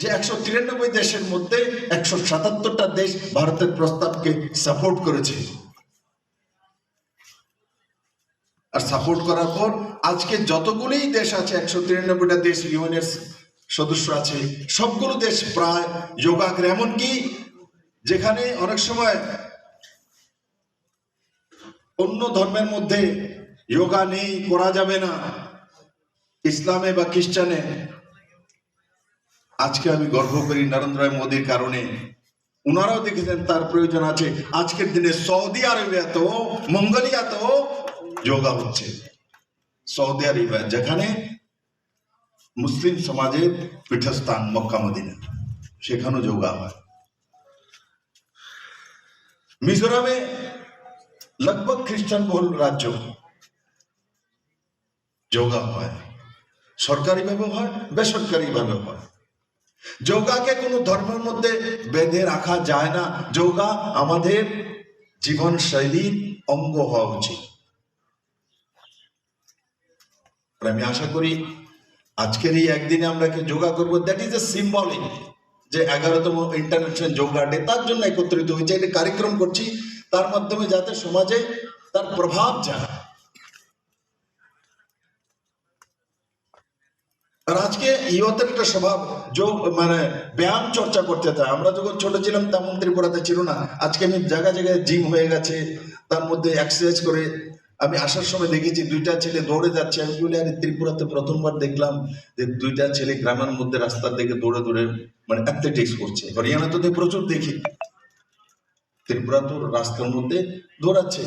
যে একশো তিরানব্বই দেশের মধ্যে একশো সাতাত্তরটা দেশ ভারতের প্রস্তাবকে সাপোর্ট করেছে। আর সাপোর্ট করার পর আজকে যতগুলি দেশ আছে, একশো তিরানব্বইটা দেশ ইউএনের সদস্য আছে, সবগুলো দেশ প্রায় যোগা করে এমনকি যেখানে অনেক সময় অন্য ধর্মের মধ্যে যোগা নেই, করা যাবে না, ইসলামে বা খ্রিস্টানে আজকে আমি গর্ব করি নরেন্দ্র মোদীর কারণে। উনারাও দেখেছেন তার প্রয়োজন আছে। আজকের দিনে সৌদি আরবিয়াতেও মঙ্গোলিয়াতেও যোগা হচ্ছে। সৌদি আরবে যেখানে মুসলিম সমাজের পীঠস্থান মক্কা, মদিনা। সেখানেও যোগা হয়। মিজোরামে লগভগ খ্রিস্টান বহুল রাজ্য যোগা হয়। সরকারিভাবে হয় বেসরকারিভাবে হয়। যোগাকে কোনো ধর্মের মধ্যে বেঁধে রাখা যায় না। যোগা আমাদের জীবন শৈলীর অঙ্গ হওয়া উচিত। আমি আশা করি আজকের এই একদিনে আমরা কি যোগা করব? দ্যাট ইজ এ সিম্বলিক যে এগারোতম ইন্টারন্যাশনাল যোগা ডে তার জন্য একত্রিত হয়েছে। এটা কার্যক্রম করছি। তার মাধ্যমে যাতে সমাজে তার প্রভাব যায়। আর আজকে ইয়তের একটা স্বভাব যোগ মানে ব্যায়াম চর্চা করতে হয়। আমরা যখন ছোট ছিলাম তেমন ত্রিপুরাতে ছিল না। আজকে আমি জায়গা জায়গায় জিম হয়ে গেছে, তার মধ্যে এক্সারসাইজ করে আমি আসার সময় দেখেছি দুইটা ছেলে দৌড়ে যাচ্ছে। আমি বলি, আরে, ত্রিপুরাতে প্রথমবার দেখলাম যে দুইটা ছেলে গ্রামের মধ্যে রাস্তার দিকে দৌড়ে দৌড়ে মানে অ্যাথলেটিক্স করছে। হরিয়ানা তো প্রচুর দেখি। ত্রিপুরা তো রাস্তার মধ্যে দৌড়াচ্ছে।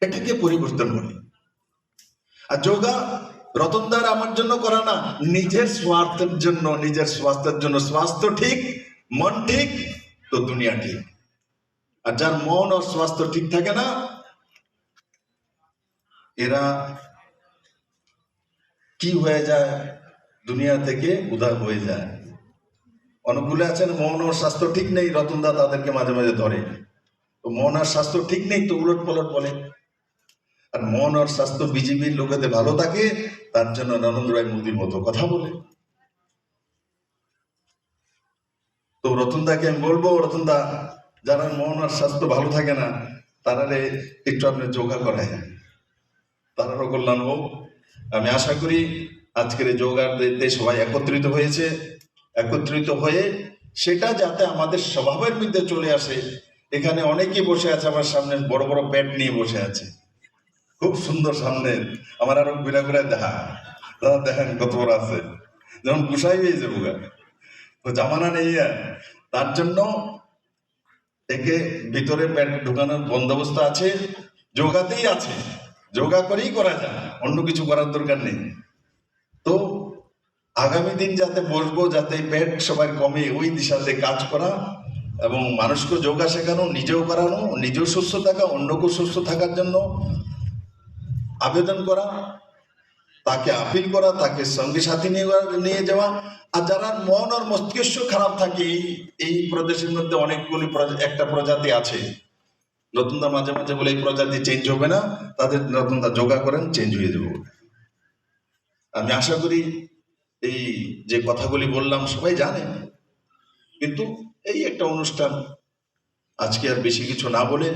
এটাকে পরিবর্তন বলে আর যোগা রতনদার আমার জন্য করা না, নিজের স্বার্থের জন্য, নিজের স্বাস্থ্যের জন্য। স্বাস্থ্য ঠিক, মন ঠিক, তো দুনিয়া ঠিক। আর যার মন ও স্বাস্থ্য ঠিক থাকে না, এরা কি হয়ে যায়? দুনিয়া থেকে উদার হয়ে যায়। অনেকগুলো আছেন, মন ও স্বাস্থ্য ঠিক নেই রতনদা তাদেরকে মাঝে মাঝে ধরে। তো মন আর স্বাস্থ্য ঠিক নেই, তো উলট পলট বলে। আর মন আর স্বাস্থ্য বিজেপির লোকেদের ভালো থাকে, তার জন্য নরেন্দ্র রায় মোদীর মতো কথা বলে। তো রতনদাকে আমি বলব, রতনদা, যারা মন আর স্বাস্থ্য ভালো থাকে না তারারে একটু আপনি যোগা করায়। তারারও কল্যাণ হোক। আমি আশা করি আজকের এই যোগার দিতে সবাই একত্রিত হয়েছে। একত্রিত হয়ে সেটা যাতে আমাদের স্বভাবের মধ্যে চলে আসে। এখানে অনেকেই বসে আছে, আমার সামনে বড় বড় প্যাট নিয়ে বসে আছে। খুব সুন্দর সামনে। আমার আরও ঘুরে ঘুরে দেখা। দাদা, দেখেন কত বড় আছে। যেমন গুসাই হয়েছে বুগা তো জামানা নেই তার জন্য একে ভিতরে প্যাট ঢুকানোর বন্দোবস্ত আছে, যোগাতেই আছে। যোগা করেই করা যায়, অন্য কিছু করার দরকার নেই। তো আগামী দিন যাতে বসবো, যাতে পেট সবাই কমে, ওই দিশাতে কাজ করা এবং মানুষকে যোগা শেখানো, নিজেও করানো, নিজেও সুস্থ থাকা, অন্যকেও সুস্থ থাকার জন্য আবেদন করা, তাকে আপিল করা, তাকে সঙ্গে সাথে নিয়ে নিয়ে যাওয়া। আর যারা মন আর মস্তিষ্ক খারাপ থাকে, এই প্রদেশের মধ্যে অনেকগুলি একটা প্রজাতি আছে। নতুনদা মাঝে মাঝে বলে, এই প্রজাতি চেঞ্জ হবে না। তাদের নতুনদা যোগা করেন চেঞ্জ হয়ে যাবে। আমি আশা করি এই যে কথাগুলি বললাম, সবাই জানে। কিন্তু এই একটা অনুষ্ঠান, আজকে আর বেশি কিছু না বলে